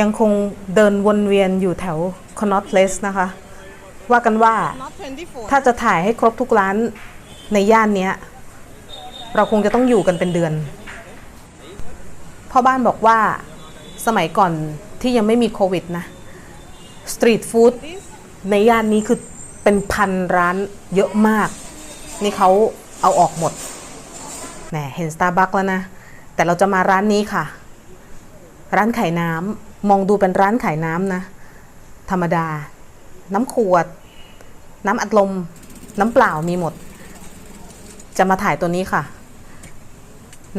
ยังคงเดินวนเวียนอยู่แถวคอนอตเพลสนะคะ ว่ากันว่า not 24ถ้าจะถ่ายให้ครบทุกร้านในย่านเนี้ยเราคงจะต้องอยู่กันเป็นเดือน พ่อบ้านบอกว่าสมัยก่อนที่ยังไม่มีโควิดนะ สตรีทฟู้ด this ในย่านนี้คือเป็นพันร้านเยอะมาก นี่เขาเอาออกหมดแหมเห็นสตาร์บัคแล้วนะ แต่เราจะมาร้านนี้ค่ะ ร้านขายน้ำ มองดูเป็นร้านขายน้ำนะ ธรรมดา น้ำขวด น้ำอัดลม น้ำเปล่ามีหมด จะมาถ่ายตัวนี้ค่ะ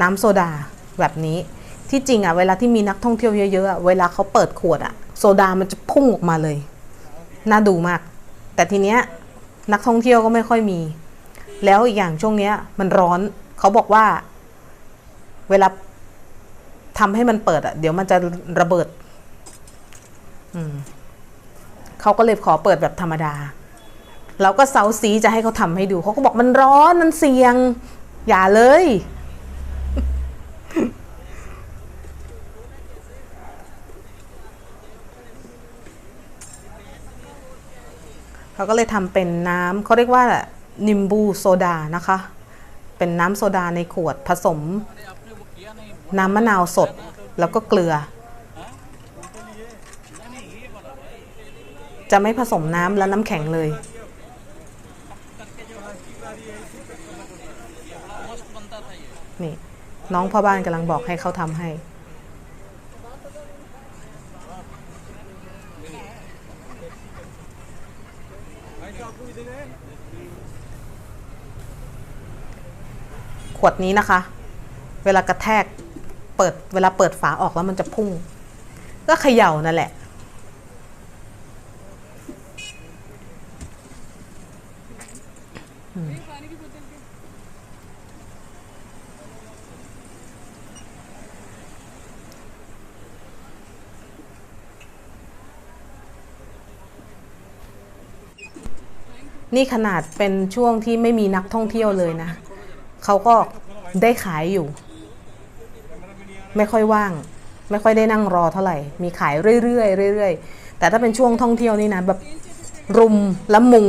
น้ำโซดาแบบนี้ที่จริงอะเวลาที่มีนักท่องเที่ยวเยอะๆเวลาเขาเปิดขวดอะโซดามันจะพุ่งออกมาเลย น่าดูมาก แต่ทีเนี้ยนักท่องเที่ยวก็ไม่ค่อยมี แล้วอีกอย่างช่วงเนี้ย มันร้อนเขาบอกว่า เวลาทำให้มันเปิดอะเดี๋ยวมันจะระเบิด เขาก็เลยขอเปิดแบบธรรมดา เราก็เซาซีจะให้เขาทำให้ดูเขาก็บอกมันร้อนมันเสี่ยง อย่าเลย เขาก็เลยทำเป็นน้ำเขาเรียกว่านิมบูโซดานะคะ เป็นน้ำโซดาในขวดผสม น้ำมะนาวสดแล้วก็เกลือ จะไม่ผสมน้ำและน้ำแข็งเลย นี่ น้องพ่อบ้านกำลังบอกให้เขาทำให้ ขวดนี้นะคะ เวลากระแทก เปิด เวลาเปิดฝาออกแล้วมันจะพุ่ง ก็เขย่านั่นแหละ นี่ขนาดเป็นช่วงที่ไม่มีนักท่องเที่ยวเลยนะ เขาก็ได้ขายอยู่ ไม่ค่อยว่าง ไม่ค่อยได้นั่งรอเท่าไหร่ มีขายเรื่อยๆเรื่อยๆ แต่ถ้าเป็นช่วงท่องเที่ยวนี่นะแบบรุมและมุง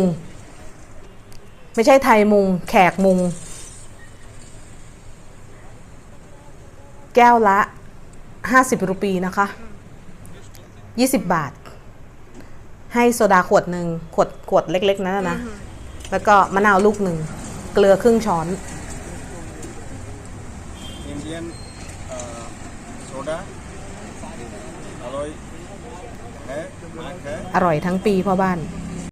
ไม่ใช่ไทยมุง แขกมุง แก้วละ 50 รูปีนะคะ 20 บาท ให้โซดาขวดหนึ่งขวดขวดเล็ก ๆ นั่นนะ แล้วก็มะนาวลูกหนึ่ง เกลือครึ่งช้อนอร่อยทั้งปีพ่อบ้าน